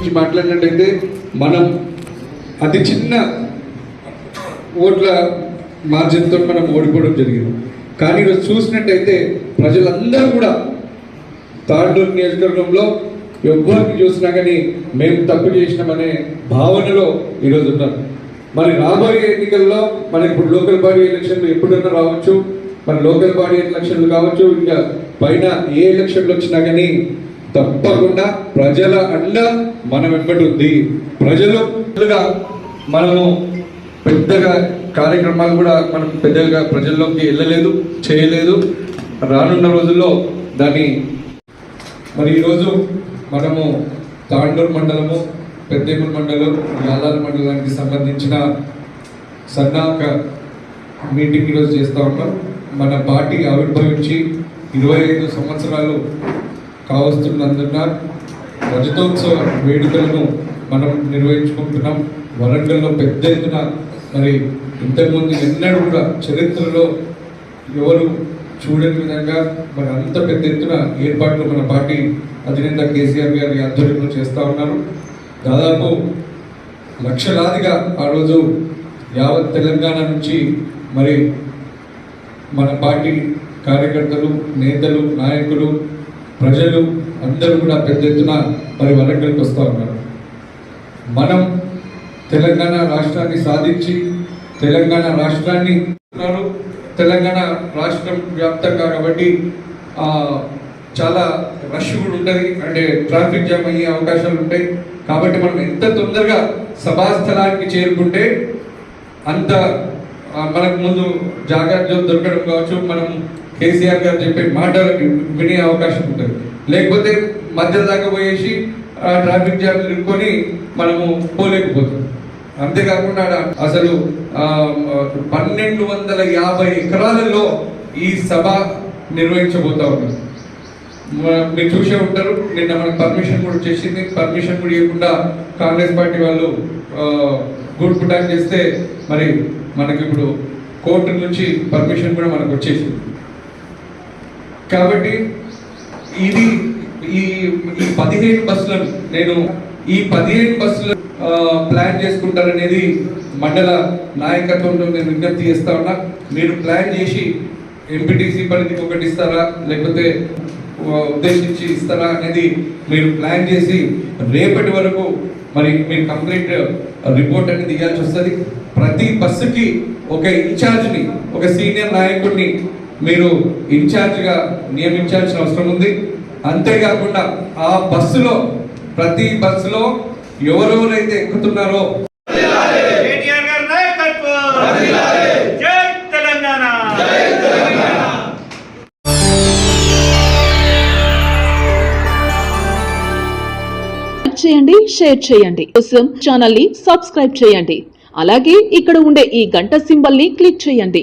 గురించి మాట్లాడినట్టయితే మనం అతి చిన్న ఓట్ల మార్జిన్తో మనం ఓడిపోవడం జరిగింది. కానీ ఈరోజు చూసినట్టయితే ప్రజలందరూ కూడా తాండూరు నియోజకవర్గంలో ఎవరిని చూసినా కానీ మేము తప్పు చేసినామనే భావనలో ఈరోజు ఉన్నారు. మరి రాబోయే ఎన్నికల్లో మనకి ఇప్పుడు లోకల్ బాడీ ఎలక్షన్లు ఎప్పుడైనా రావచ్చు? మన లోకల్ బాడీ ఎలక్షన్లు కావచ్చు? ఇంకా పైన ఏ ఎలక్షన్లు వచ్చినా కానీ తప్పకుండా ప్రజల అండ మన వెంబడి ఉంది ప్రజలు మనము పెద్దగా కార్యక్రమాలు కూడా మనం పెద్దగా ప్రజల్లోకి వెళ్ళలేదు చేయలేదు. రానున్న రోజుల్లో దాన్ని మరి ఈరోజు మనము తాండూరు మండలము పెద్దేపూర్ మండలం యాదాల మండలానికి సంబంధించిన సన్నాహక మీటింగ్ ఈరోజు చేస్తూ ఉన్నాం. మన పార్టీ ఆవిర్భవించి ఇరవై ఐదు సంవత్సరాలు కావస్తున్నందున రజతోత్సవ వేడుకలను మనం నిర్వహించుకుంటున్నాం. వరంగల్లో పెద్ద ఎత్తున మరి ఇంతకుముందు ఎన్నడూ కూడా చరిత్రలో ఎవరు చూడని విధంగా మరి అంత పెద్ద ఎత్తున ఏర్పాట్లు మన పార్టీ అధినేత కేసీఆర్ గారి ఆధ్వర్యంలో చేస్తూ ఉన్నారు. దాదాపు లక్షలాదిగా ఆ రోజు యావత్ తెలంగాణ నుంచి మరి మన పార్టీ కార్యకర్తలు నేతలు నాయకులు ప్రజలు అందరూ కూడా పెద్ద ఎత్తున మరి వరంగల్కి వస్తూ ఉన్నారు. మనం తెలంగాణ రాష్ట్రాన్ని సాధించి తెలంగాణ రాష్ట్రాన్ని తెలంగాణ రాష్ట్రం వ్యాప్తంగా కాబట్టి చాలా రష్ కూడా ఉంటుంది. అంటే ట్రాఫిక్ జామ్ అయ్యే అవకాశాలు ఉంటాయి. కాబట్టి మనం ఎంత తొందరగా సభాస్థలానికి చేరుకుంటే అంత మనకు ముందు జాగ్రత్తలు దొరకడం కావచ్చు మనం కేసీఆర్ గారు చెప్పే మాటలు వినే అవకాశం ఉంటుంది. లేకపోతే మధ్య దాకా పోయేసి ట్రాఫిక్ జామ్ ఇరుక్కొని మనము పోలేకపోతాం. అంతేకాకుండా ఆడ అసలు పన్నెండు వందల యాభై ఎకరాలలో ఈ సభ నిర్వహించబోతా ఉన్నారు మీరు చూసే ఉంటారు నిన్న మనకు పర్మిషన్ కూడా చేసింది పర్మిషన్ కూడా ఇవ్వకుండా కాంగ్రెస్ పార్టీ వాళ్ళు గుడ్ పుటాక్ చేస్తే మరి మనకి ఇప్పుడు కోర్టు నుంచి పర్మిషన్ కూడా మనకు వచ్చేసింది. కాబట్టి ఇది ఈ ఈ పదిహేను బస్సులను నేను ఈ పదిహేను బస్సులు ప్లాన్ చేసుకుంటారనేది మండల నాయకత్వంలో నేను విజ్ఞప్తి చేస్తా ఉన్నా. మీరు ప్లాన్ చేసి ఎంపీటీసీ పరిధికి ఒకటి ఇస్తారా లేకపోతే ఉద్దేశించి ఇస్తారా అనేది మీరు ప్లాన్ చేసి రేపటి వరకు మరి మీరు కంప్లీట్ రిపోర్ట్ అనేది ఇవ్వాల్సి వస్తుంది. ప్రతి బస్సుకి ఒక ఇన్ఛార్జ్ని ఒక సీనియర్ నాయకుడిని మీరు ఇన్ఛార్జ్గా నియమించాల్సిన అవసరం ఉంది. అంతేకాకుండా ఆ బస్సులో ప్రతి బస్సులో ఎవరెవరైతే ఎక్కుతున్నారో కేటీఆర్ గారి నాయకత్వం! జై తెలంగాణ! లైక్ చేయండి షేర్ చేయండి. కోసం ఛానల్ని సబ్స్క్రైబ్ చేయండి. అలాగే ఇక్కడ ఉండే ఈ గంట సింబల్ని క్లిక్ చేయండి.